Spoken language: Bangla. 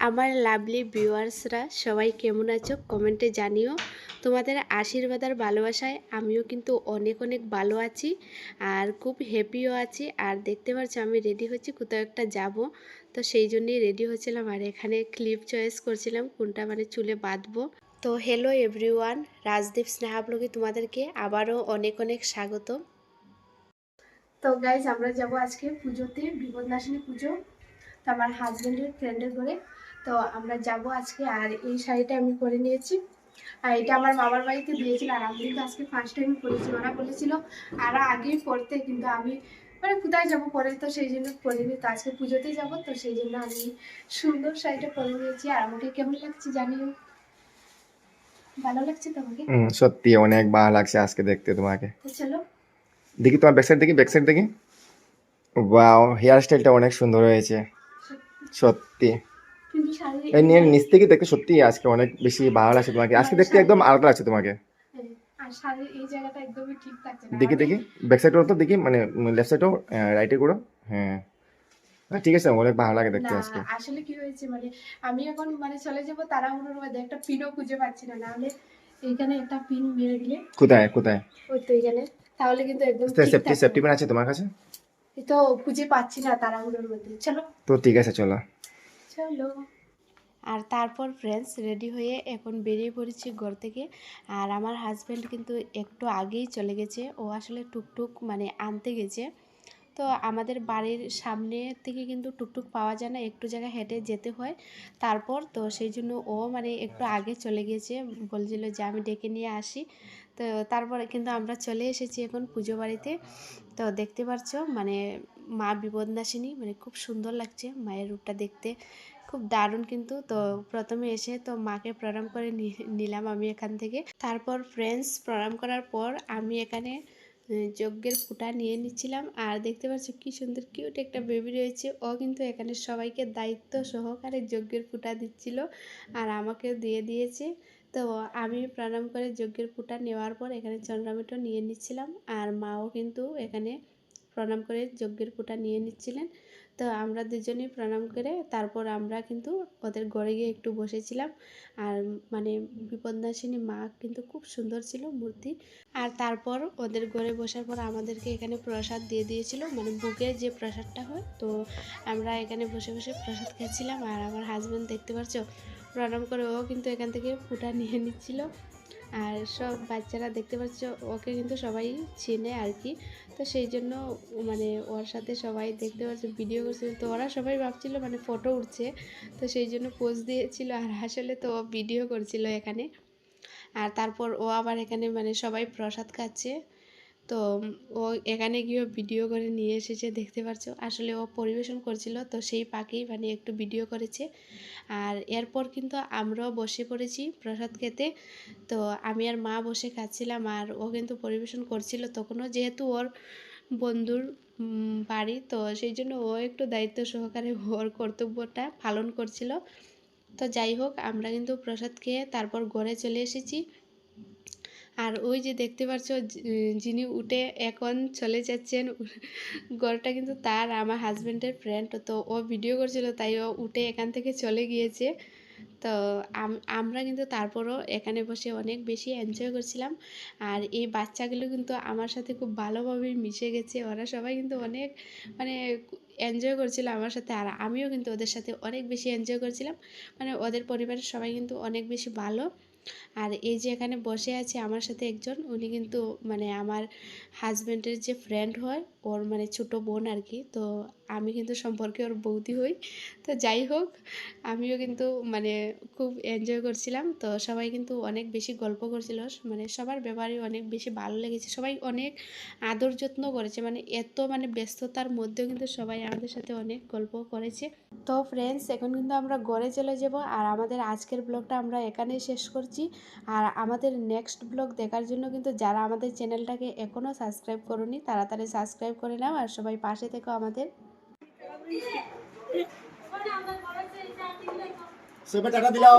আমার লাভলি ভিউয়ার্সরা সবাই কেমন আছো? কমেন্টে জানিও। তোমাদের আশীর্বাদ আর ভালোবাসায় আমিও কিন্তু অনেক অনেক ভালো আছি আর খুব হ্যাপিও আছি। আর দেখতে পাচ্ছ আমি রেডি হচ্ছি, কোথাও একটা যাব। তো সেই জন্যই রেডি হচ্ছিলাম। আর এখানে ক্লিপ চয়েস করছিলাম, কোনটা মানে চুলে বাঁধবো। তো হ্যালো এভরিওয়ান রাজদীপ স্নেহা ব্লগে তোমাদেরকে আবারও অনেক অনেক স্বাগত। তো গাইজ আমরা যাব আজকে পুজোতে বিপদনাশিনী পুজো। তো আমার হাজব্যান্ডের ফ্রেন্ডের ঘরে। তো আমরা যাব আজকে আর এই শাড়িটা আমি পরে নিয়েছি। আর এটা আমার মামার বাড়িতে দিয়েছিল আর আমি কিন্তু আজকে ফার্স্ট টাইম পরেছি ওরা বলেছিল আর আগেই পড়তে কিন্তু আমি মানে কোথায় যাব পরে তো সেই জন্য পরিনি তো আজকে পুজোতে যাব তো সেই জন্য আমি সুন্দর শাড়িটা পরে নিয়েছি। আর আমাকে কেমন লাগছে জানিও? ভালো লাগছে তোমাকে? সত্যি অনেক ভালো লাগছে আজকে দেখতে তোমাকে। চলো। দেখি তোমার ব্যাকসাইড দেখি ব্যাকসাইড দেখি। ওয়াও হেয়ার স্টাইলটা অনেক সুন্দর হয়েছে। সত্যি। এই নিয়ে নিচ থেকে দেখতে সত্যি আজকে অনেক বেশি ভালো লাগছে তোমাকে। আজকে দেখতে একদম আলাদা লাগছে তোমাকে। হ্যাঁ, দেখি দেখি। ব্যাক সাইডও তো দেখি মানে লেফট সাইডও রাইটে করো হ্যাঁ। ঠিক আছে অনেক ভালো লাগে দেখতে আজকে। আসলে কি হয়েছে মানে আমি এখন মানে চলে যাব তাড়াহুড়োর মধ্যে। একটা পিনও খুঁজে পাচ্ছি না। নাহলে এইখানে একটা পিন মেরে দিলে কোথায় কোথায়? ওই তো এখানে তাহলে কিন্তু একদম সেফটি সেফটি পেন আছে তোমার কাছে? তো খুঁজে পাচ্ছি না তাড়াহুড়োর মধ্যে। চলো। তো ঠিক আছে চলো। চলো। আর তারপর ফ্রেন্ডস রেডি হয়ে এখন বেরিয়ে পড়েছি ঘর থেকে। আর আমার হাজব্যান্ড কিন্তু একটু আগেই চলে গেছে। ও আসলে টুকটুক মানে আনতে গেছে। তো আমাদের বাড়ির সামনে থেকে কিন্তু টুকটুক পাওয়া যায় না একটু জায়গা হেঁটে যেতে হয়। তারপর তো সেই জন্য ও মানে একটু আগে চলে গিয়েছে বলছিল যে আমি ডেকে নিয়ে আসি। তো তারপরে কিন্তু আমরা চলে এসেছি এখন পুজো বাড়িতে। তো দেখতে পাচ্ছ মানে মা বিপদনাশিনী মানে খুব সুন্দর লাগছে মায়ের রূপটা দেখতে। খুব দারুণ কিন্তু। তো প্রথমে এসে তো মাকে প্রণাম করে নি- নিলাম আমি এখান থেকে। তারপর ফ্রেন্ডস প্রণাম করার পর আমি এখানে যজ্ঞের ফুটা নিয়ে নিচ্ছিলাম। আর দেখতে পাচ্ছ কি সুন্দর কিউট একটা বেবি রয়েছে। ও কিন্তু এখানে সবাইকে দায়িত্ব সহকারে যজ্ঞের ফুটা দিচ্ছিল আর আমাকেও দিয়ে দিয়েছে। তো আমি প্রণাম করে যজ্ঞের ফুটা নেওয়ার পর এখানে চন্দ্রামিটো নিয়ে নিচ্ছিলাম। আর মাও কিন্তু এখানে প্রণাম করে যজ্ঞের ফুটা নিয়ে নিচ্ছিলেন। তো আমরা দুজনেই প্রণাম করে তারপর আমরা কিন্তু ওদের ঘরে গিয়ে একটু বসেছিলাম। আর মানে বিপদনাশিনী মা কিন্তু খুব সুন্দর ছিল মূর্তি। আর তারপর ওদের ঘরে বসার পর আমাদেরকে এখানে প্রসাদ দিয়ে দিয়েছিল। মানে বুকে যে প্রসাদটা হয়, তো আমরা এখানে বসে বসে প্রসাদ খাচ্ছিলাম আর আমার হাজব্যান্ড দেখতে পাচ্ছ, প্রণাম করে ও কিন্তু এখান থেকে ফুটা নিয়ে নিচ্ছিল। আর সব বাচ্চারা দেখতে পাচ্ছ, ওকে কিন্তু সবাই চেনে আর কি। তো সেই জন্য মানে ওর সাথে সবাই দেখতে পাচ্ছে ভিডিও করছিল তো ওরা সবাই ভাবছিল মানে ফটো উঠছে। তো সেই জন্য পোজ দিয়েছিল আর আসলে তো ভিডিও করছিল এখানে। আর তারপর ও আবার এখানে মানে সবাই প্রসাদ খাচ্ছে। তো ও এখানে গিয়েও ভিডিও করে নিয়ে এসেছে, দেখতে পাচ্ছ আসলে ও পরিবেশন করছিল, তো সেই পাখি মানে একটু ভিডিও করেছে। আর এরপর কিন্তু আমরাও বসে পড়েছি প্রসাদ খেতে। তো আমি আর মা বসে খাচ্ছিলাম, আর ও কিন্তু পরিবেশন করছিল। তখনও যেহেতু ওর বন্ধুর বাড়ি, তো সেই জন্য ও একটু দায়িত্ব সহকারে ওর কর্তব্যটা পালন করছিল। তো যাই হোক, আমরা কিন্তু প্রসাদ খেয়ে তারপর ঘরে চলে এসেছি। আর ওই যে দেখতে পাচ্ছ যিনি উঠে এখন চলে যাচ্ছেন ঘরটা কিন্তু তার, আমার হাজব্যান্ডের ফ্রেন্ড তো ও ভিডিও করছিল, তাই ও উঠে এখান থেকে চলে গিয়েছে। তো আম- আমরা কিন্তু তারপরও এখানে বসে অনেক বেশি এনজয় করছিলাম। আর এই বাচ্চাগুলো কিন্তু আমার সাথে খুব ভালোভাবে মিশে গেছে। ওরা সবাই কিন্তু অনেক মানে এনজয় করছিল আমার সাথে। আর আমিও কিন্তু ওদের সাথে অনেক বেশি এনজয় করছিলাম। মানে ওদের পরিবারের সবাই কিন্তু অনেক বেশি ভালো। আর এই যে এখানে বসে আছে আমার সাথে একজন, উনি কিন্তু মানে আমার হাজব্যান্ডের যে ফ্রেন্ড হয়, ওর মানে ছোট বোন আর কি তো আমি কিন্তু সম্পর্কে ওর বৌদি হই। তো যাই হোক, আমিও কিন্তু মানে খুব এনজয় করছিলাম। তো সবাই কিন্তু অনেক বেশি গল্প করছিল। মানে সবার ব্যাপারে অনেক বেশি ভালো লেগেছে। সবাই অনেক আদর যত্ন করেছে। মানে এত মানে ব্যস্ততার মধ্যেও কিন্তু সবাই আমাদের সাথে অনেক গল্প করেছে। তো ফ্রেন্ডস এখন কিন্তু আমরা গড়ে চলে যাব। আর আমাদের আজকের ব্লগটা আমরা এখানেই শেষ করছি। আর আমাদের নেক্সট ব্লগ দেখার জন্য কিন্তু যারা আমাদের চ্যানেলটাকে এখনও সাবস্ক্রাইব করনি তাড়াতাড়ি সাবস্ক্রাইব করে নাও আর সবাই পাশে থেকো আমাদের সবাই টাটা দিলাও.